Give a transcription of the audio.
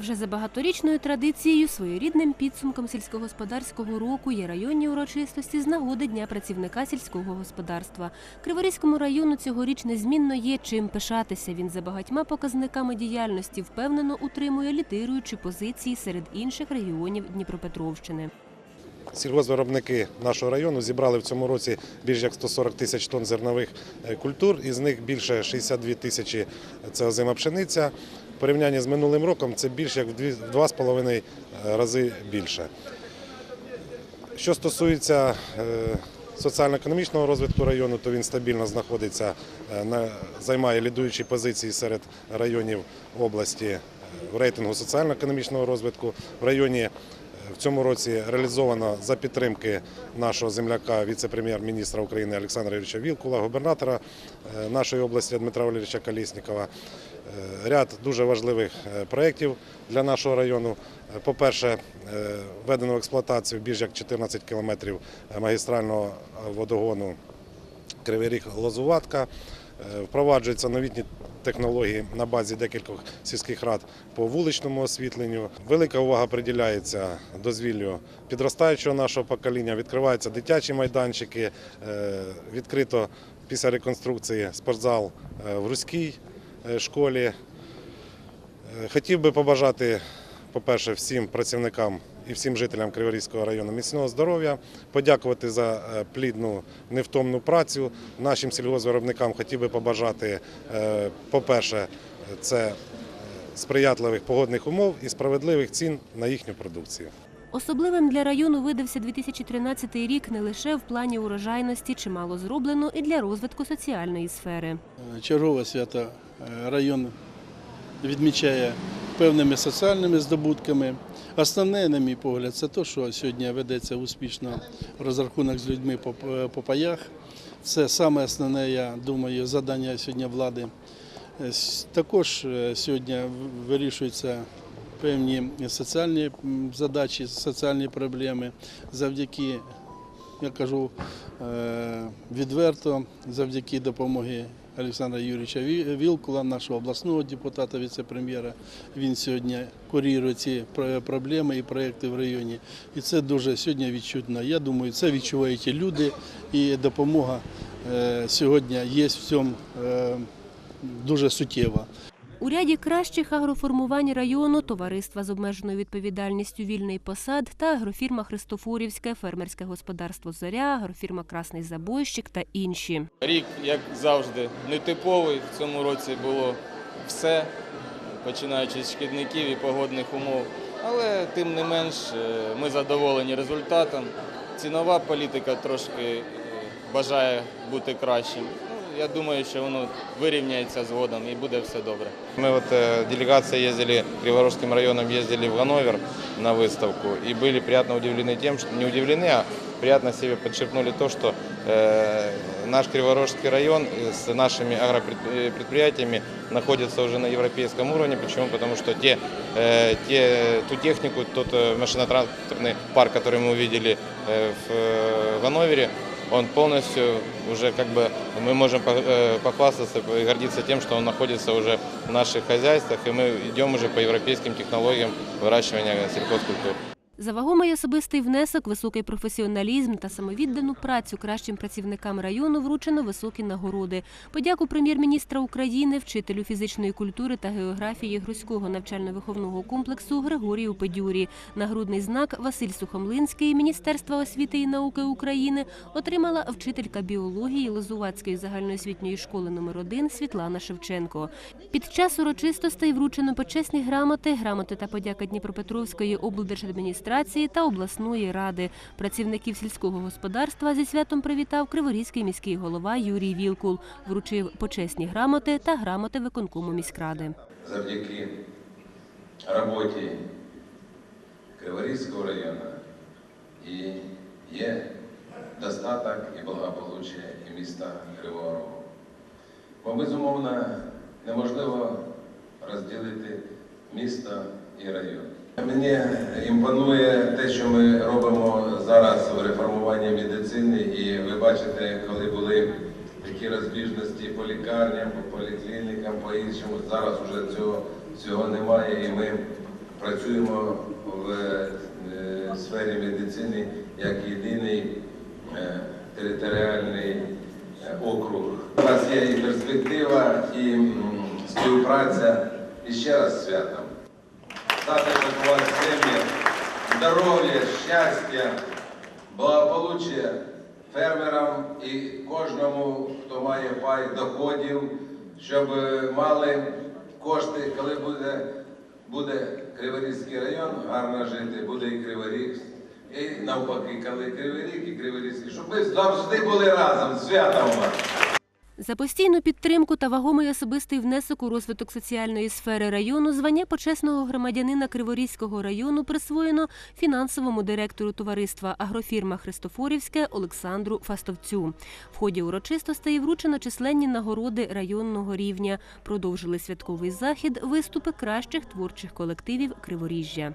Вже за багаторічною традицією своєрідним підсумком сільськогосподарського року є районні урочистості з нагоди Дня працівника сільського господарства. Криворізькому району цьогоріч незмінно є чим пишатися. Він за багатьма показниками діяльності впевнено утримує лідируючі позиції серед інших регіонів Дніпропетровщини. Сільгоспвиробники нашого району зібрали в цьому році більш як 140 тисяч тонн зернових е, культур, із них більше 62 тисячі це озима пшениця. В порівнянні з минулим роком це більше як в дві- в 2,5 рази більше. Що стосується е, соціально-економічного розвитку району, то він стабільно знаходиться, е, займає лідуючі позиції серед районів області е, в рейтингу соціально-економічного розвитку. В районі е, в цьому році реалізовано за підтримки нашого земляка, віце-прем'єр-міністра України Олександра Юрійовича Вілкула, губернатора е, нашої області Дмитра Валерійовича Колєснікова. Е, Ряд дуже важливих е, проєктів для нашого району. По-перше, введено в експлуатацію більш як 14 кілометрів магістрального водогону Кривий Ріг Лозуватка. Е, Впроваджуються новітні технології на базі декількох сільських рад по вуличному освітленню. Велика увага приділяється дозвіллю підростаючого нашого покоління. Відкриваються дитячі майданчики. Е, Відкрито після реконструкції спортзал е, в Руській школі. Хотів би побажати, по-перше, всім працівникам і всім жителям Криворізького району міцного здоров'я, подякувати за е, плідну невтомну працю. Нашим сільгоспвиробникам хотів би побажати, е, по-перше, це е, сприятливих погодних умов і справедливих цін на їхню продукцію. Особливим для району видався 2013 рік не лише в плані урожайності, чимало зроблено і для розвитку соціальної сфери. Чергове свято район відмічає певними соціальними здобутками. Основне, на мій погляд, це те, що сьогодні ведеться успішно розрахунок з людьми по, по паях. Це саме основне, я думаю, завдання сьогодні влади. Е, Також е, сьогодні вирішуються певні соціальні задачі, соціальні проблеми завдяки я кажу е, відверто, завдяки допомоги Олександра Юрійовича Вілкула, нашого обласного депутата, віце-прем'єра. Він сьогодні курірує ці про- проблеми і проекти в районі. І це дуже сьогодні відчутно. Я думаю, це відчувають і люди, і допомога е, сьогодні є в цьому е, дуже суттєва. У ряді кращих агроформувань району товариства з обмеженою відповідальністю Вільний посад та агрофірма Христофорівське, фермерське господарство Зоря, агрофірма Красний Забойщик та інші. Рік, як завжди, нетиповий. В цьому році було все, починаючи з шкідників і погодних умов. Але тим не менш е, ми задоволені результатом. Цінова політика трошки е, бажає бути кращим Ну, я думаю, що воно вирівняється згодом і буде все добре. Мы вот э, делегация ездили, Криворожским районом ездили в Ганновер на выставку и были приятно удивлены тем, что не удивлены, а приятно себе подчеркнули то, что э, наш Криворожский район с нашими агропредприятиями находится уже на европейском уровне. Почему? Потому что те, э, те, ту технику, тот э, машинотранспортный парк, который мы увидели э, в э, Ганновере, он полностью уже как бы мы можем по- э, похвастаться и гордиться тем, что он находится уже в наших хозяйствах, и мы идем уже по европейским технологиям выращивания сельхозкультур. За вагомий особистий внесок, високий професіоналізм та самовіддану працю кращим працівникам району вручено високі нагороди. Подяку прем'єр-міністра України, вчителю фізичної культури та географії Грузького навчально-виховного комплексу Григорію Педюрі. Нагрудний знак Василь Сухомлинський Міністерства освіти і науки України отримала вчителька біології Лозувацької загальноосвітньої школи номер 1 Світлана Шевченко. Під час урочистостей вручено почесні грамоти, грамоти та подяка Дніпропетровської облдержадміністрації та обласної ради. Працівників сільського господарства зі святом привітав Криворізький міський голова Юрій Вілкул. Вручив почесні грамоти та грамоти виконкому міськради. завдяки роботі Криворізького району і є достаток і благополуччя і міста Кривого Рогу. Бо безумовно неможливо розділити місто і район. Мені імпонує те, що ми робимо зараз в реформуванні медицини, і ви бачите, коли були такі розбіжності по лікарням, по поліклінікам, по іншому. Зараз вже цього, цього немає, і ми працюємо в е, сфері медицини як єдиний е, територіальний е, округ. У нас є і перспектива, і співпраця. І ще раз з у вас сім'ї, здоров'я, щастя, благополуччя фермерам і кожному, хто має пай доходів, щоб мали кошти, коли буде, буде Криворізький район, гарно жити, буде і Кривий І навпаки, коли Кривий Ріг і Криворізький, щоб ми завжди були разом, з святом вас! За постійну підтримку та вагомий особистий внесок у розвиток соціальної сфери району звання почесного громадянина Криворізького району присвоєно фінансовому директору товариства Агрофірма Христофорівське Олександру Фастовцю. В ході урочистостей вручено численні нагороди районного рівня. Продовжили святковий захід виступи кращих творчих колективів Криворіжжя.